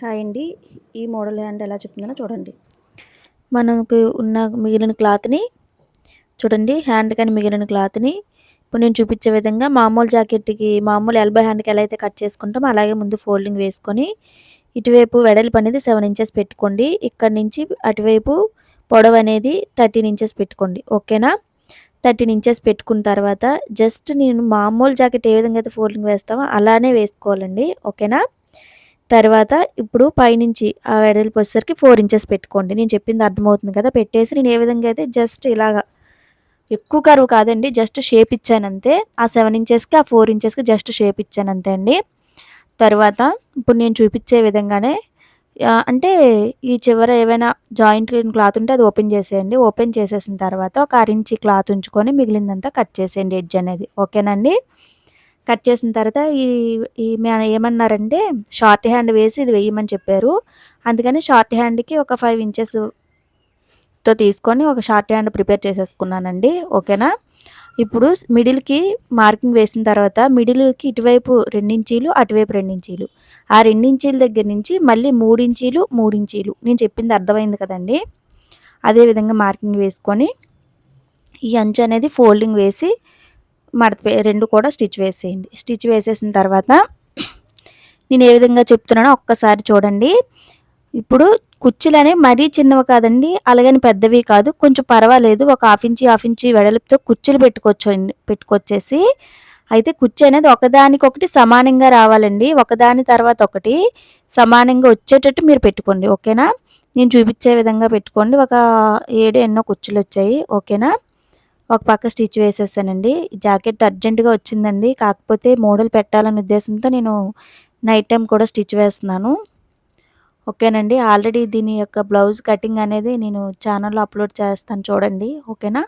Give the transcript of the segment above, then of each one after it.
Hi అండి. ఈ model hand ఎలా చెప్తుందో చూడండి. మనకు ఉన్న మిగిలిన క్లాత్ని చూడండి హ్యాండ్ కానీ మిగిలిన క్లాత్ని. ఇప్పుడు నేను చూపించే విధంగా మామూలు జాకెట్కి మామూలు ఎల్బో హ్యాండ్కి ఎలా అయితే కట్ చేసుకుంటామో అలాగే ముందు ఫోల్డింగ్ వేసుకొని ఇటువైపు వెడల్పు అనేది సెవెన్ ఇంచెస్ పెట్టుకోండి. ఇక్కడ నుంచి అటువైపు పొడవు అనేది థర్టీన్ ఇంచెస్ పెట్టుకోండి. ఓకేనా? థర్టీన్ ఇంచెస్ పెట్టుకున్న తర్వాత జస్ట్ నేను మామూలు జాకెట్ ఏ విధంగా అయితే ఫోల్డింగ్ వేస్తామో అలానే వేసుకోవాలండి. ఓకేనా? తర్వాత ఇప్పుడు పైనుంచి ఆ వెడల్పు వచ్చేసరికి ఫోర్ ఇంచెస్ పెట్టుకోండి. నేను చెప్పింది అర్థమవుతుంది కదా? పెట్టేసి నేను ఏ విధంగా అయితే జస్ట్ ఇలాగా ఎక్కువ కరువు కాదండి జస్ట్ షేప్ ఇచ్చాను అంతే ఆ సెవెన్ ఇంచెస్కి ఆ ఫోర్ ఇంచెస్కి జస్ట్ షేప్ ఇచ్చాను అంతే అండి. తర్వాత ఇప్పుడు నేను చూపించే విధంగానే అంటే ఈ చివర ఏమైనా జాయింట్ క్లాత్ ఉంటే అది ఓపెన్ చేసేయండి. ఓపెన్ చేసేసిన తర్వాత ఒక అరించి క్లాత్ ఉంచుకొని మిగిలిందంతా కట్ చేసేయండి ఎడ్జ్ అనేది. ఓకేనండి కట్ చేసిన తర్వాత ఈ ఈ ఏమన్నారంటే షార్ట్ హ్యాండ్ వేసి ఇది వేయమని చెప్పారు. అందుకని షార్ట్ హ్యాండ్కి ఒక ఫైవ్ ఇంచెస్తో తీసుకొని ఒక షార్ట్ హ్యాండ్ ప్రిపేర్ చేసేసుకున్నానండి. ఓకేనా? ఇప్పుడు మిడిల్కి మార్కింగ్ వేసిన తర్వాత మిడిల్కి ఇటువైపు రెండించీలు అటువైపు రెండించీలు. ఆ రెండించీల దగ్గర నుంచి మళ్ళీ మూడించీలు మూడించీలు. నేను చెప్పింది అర్థమైంది కదండి? అదేవిధంగా మార్కింగ్ వేసుకొని ఈ అంచు అనేది ఫోల్డింగ్ వేసి మడత రెండు కూడా స్టిచ్ వేసేయండి. స్టిచ్ వేసేసిన తర్వాత నేను ఏ విధంగా చెప్తున్నానో ఒక్కసారి చూడండి. ఇప్పుడు కుర్చీలు మరీ చిన్నవి కాదండి అలాగని పెద్దవి కాదు. కొంచెం పర్వాలేదు ఒక హాఫ్ ఇంచి హాఫ్ ఇంచి వెడల్పుతో కుర్చీలు పెట్టుకోవచ్చు పెట్టుకొచ్చేసి. అయితే కుర్చీ అనేది ఒకదానికొకటి సమానంగా రావాలండి. ఒకదాని తర్వాత ఒకటి సమానంగా వచ్చేటట్టు మీరు పెట్టుకోండి ఓకేనా? నేను చూపించే విధంగా పెట్టుకోండి. ఒక ఏడు ఎన్నో కుర్చీలు వచ్చాయి ఓకేనా? ఒక పక్క స్టిచ్ వేసేసానండి. జాకెట్ అర్జెంటుగా వచ్చిందండి. కాకపోతే మోడల్ పెట్టాలనే ఉద్దేశంతో నేను నైట్ టైం కూడా స్టిచ్ వేస్తున్నాను. ఓకేనండి. ఆల్రెడీ దీని యొక్క బ్లౌజ్ కటింగ్ అనేది నేను ఛానల్లో అప్లోడ్ చేస్తాను చూడండి. ఓకేనా?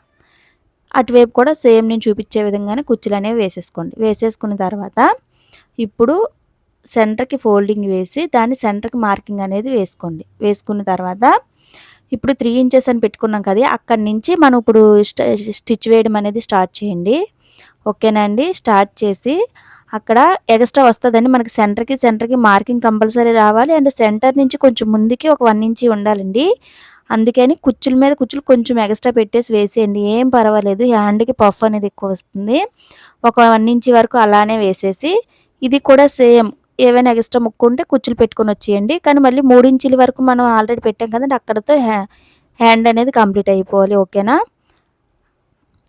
అటువైపు కూడా సేమ్ నేను చూపించే విధంగానే కుర్చీలు అనేవి వేసేసుకోండి. వేసేసుకున్న తర్వాత ఇప్పుడు సెంటర్కి ఫోల్డింగ్ వేసి దాన్ని సెంటర్కి మార్కింగ్ అనేది వేసుకోండి. వేసుకున్న తర్వాత ఇప్పుడు త్రీ ఇంచెస్ అని పెట్టుకున్నాం కదా అక్కడి నుంచి మనం ఇప్పుడు స్టిచ్ వేయడం అనేది స్టార్ట్ చేయండి. ఓకేనా అండి? స్టార్ట్ చేసి అక్కడ ఎక్స్ట్రా వస్తుందండి. మనకి సెంటర్కి సెంటర్కి మార్కింగ్ కంపల్సరీ రావాలి. అండ్ సెంటర్ నుంచి కొంచెం ముందుకి ఒక వన్ ఇంచి ఉండాలండి. అందుకని కుచ్చుల మీద కుచ్చులు కొంచెం ఎక్స్ట్రా పెట్టేసి వేసేయండి. ఏం పర్వాలేదు. హ్యాండ్కి పఫ్ అనేది ఎక్కువ వస్తుంది. ఒక వన్ ఇంచి వరకు అలానే వేసేసి ఇది కూడా సేమ్ ఏవైనా ఎక్స్ట్రా ముక్కు ఉంటే కుచ్చులు పెట్టుకొని వచ్చేయండి. కానీ మళ్ళీ మూడించుల వరకు మనం ఆల్రెడీ పెట్టాం కదండి అక్కడతో హ్యాండ్ అనేది కంప్లీట్ అయిపోవాలి ఓకేనా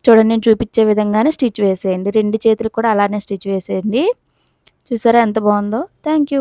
చూడండి నేను చూపించే విధంగానే స్టిచ్ వేసేయండి. రెండు చేతులు కూడా అలానే స్టిచ్ వేసేయండి. చూసారా ఎంత బాగుందో? థ్యాంక్